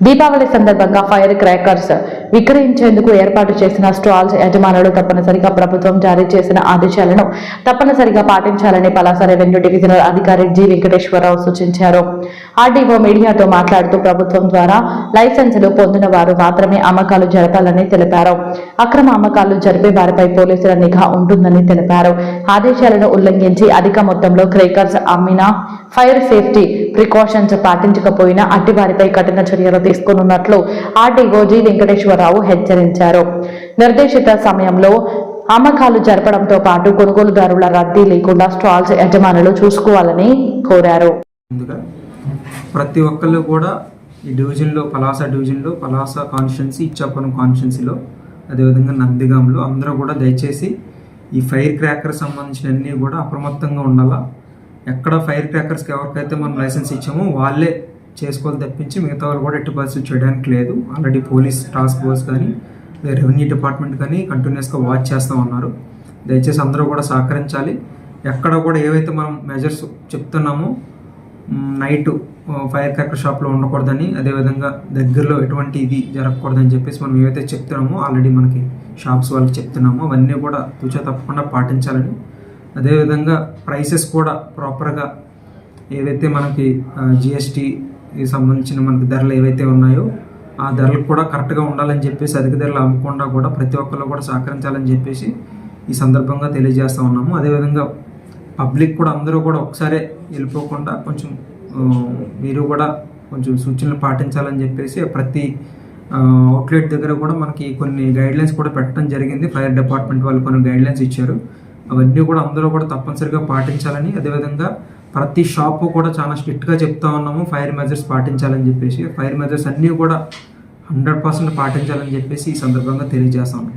దీపావళి సందర్భంగా fire crackers విక్రయించేందుకు ఏర్పాటు చేసిన స్టాల్స్ యజమానులు తప్పనిసరిగా ప్రభుత్వం జారీ చేసిన ఆదేశాలను తప్పనిసరిగా పాటించాలని పలాస రెవెన్యూ డివిజనల్ అధికారి జి వెంకటేశ్వరరావు సూచించారు. ఆర్డీఓ మీడియాతో మాట్లాడుతూ ప్రభుత్వం ద్వారా లైసెన్సులు పొందిన వారు మాత్రమే అమ్మకాలు జరపాలని తెలిపారు. అక్రమ అమ్మకాలు జరిపే వారిపై పోలీసుల నిఘా ఉంటుందని తెలిపారు. ఆదేశాలను ఉల్లంఘించి అధిక మొత్తంలో క్రేకర్స్ అమ్మిన ఫైర్ సేఫ్టీ ప్రికాషన్స్ పాటించకపోయినా అట్టి వారిపై కఠిన చర్యలు తీసుకోనున్నట్లు ఆర్డీఓ జి వెంకటేశ్వరరావు హెచ్చరించారు. నిర్దేశిత సమయంలో అమ్మకాలు జరపడంతో పాటు కొనుగోలుదారుల రద్దీ లేకుండా స్టాల్స్ యజమానులు చూసుకోవాలని కోరారు. ప్రతి ఒక్కళ్ళు కూడా ఈ డివిజన్లో పలాస డివిజన్లో పలాస కాన్స్టిట్యున్సీ ఇచ్చాపురం కాన్స్టిట్యున్సీలో అదేవిధంగా నందిగాంలో అందరూ కూడా దయచేసి ఈ ఫైర్ క్రాకర్ సంబంధించిన అన్నీ కూడా అప్రమత్తంగా ఉండాలా? ఎక్కడ ఫైర్ క్రాకర్స్కి ఎవరికైతే మనం లైసెన్స్ ఇచ్చామో వాళ్ళే చేసుకోవాలి తప్పించి మిగతా వాళ్ళు కూడా ఎట్టి పరిస్థితి చేయడానికి లేదు. ఆల్రెడీ పోలీస్ టాస్క్ ఫోర్స్ కానీ రెవెన్యూ డిపార్ట్మెంట్ కానీ కంటిన్యూస్గా వాచ్ చేస్తూ ఉన్నారు. దయచేసి అందరూ కూడా సహకరించాలి. ఎక్కడ కూడా ఏవైతే మనం మెజర్స్ చెప్తున్నామో నైట్ ఫైర్ క్రాకర్ షాప్లో ఉండకూడదని అదేవిధంగా దగ్గరలో ఎటువంటి ఇది జరగకూడదని చెప్పేసి మనం ఏవైతే చెప్తున్నామో ఆల్రెడీ మనకి షాప్స్ వాళ్ళకి చెప్తున్నామో అవన్నీ కూడా తూచా తప్పకుండా పాటించాలని అదేవిధంగా ప్రైసెస్ కూడా ప్రాపర్గా ఏవైతే మనకి జిఎస్టీ సంబంధించిన మనకి ధరలు ఏవైతే ఉన్నాయో ఆ ధరలు కూడా కరెక్ట్గా ఉండాలని చెప్పేసి అధిక ధరలు అమ్మకుండా కూడా ప్రతి ఒక్కళ్ళు కూడా సహకరించాలని చెప్పేసి ఈ సందర్భంగా తెలియజేస్తా ఉన్నాము. అదేవిధంగా పబ్లిక్ కూడా అందరూ కూడా ఒకసారే వెళ్ళిపోకుండా కొంచెం మీరు కూడా కొంచెం సూచనలు పాటించాలని చెప్పేసి ప్రతి అవుట్లెట్ దగ్గర కూడా మనకి కొన్ని గైడ్లైన్స్ కూడా పెట్టడం జరిగింది. ఫైర్ డిపార్ట్మెంట్ వాళ్ళు కొన్ని గైడ్లైన్స్ ఇచ్చారు. అవన్నీ కూడా అందరూ కూడా తప్పనిసరిగా పాటించాలని అదేవిధంగా ప్రతి షాపు కూడా చాలా స్ట్రిక్ట్గా చెప్తా ఉన్నాము ఫైర్ మెజర్స్ పాటించాలని చెప్పేసి. ఫైర్ మెజర్స్ అన్నీ కూడా హండ్రెడ్ పర్సెంట్ పాటించాలని చెప్పేసి ఈ సందర్భంగా తెలియజేస్తాను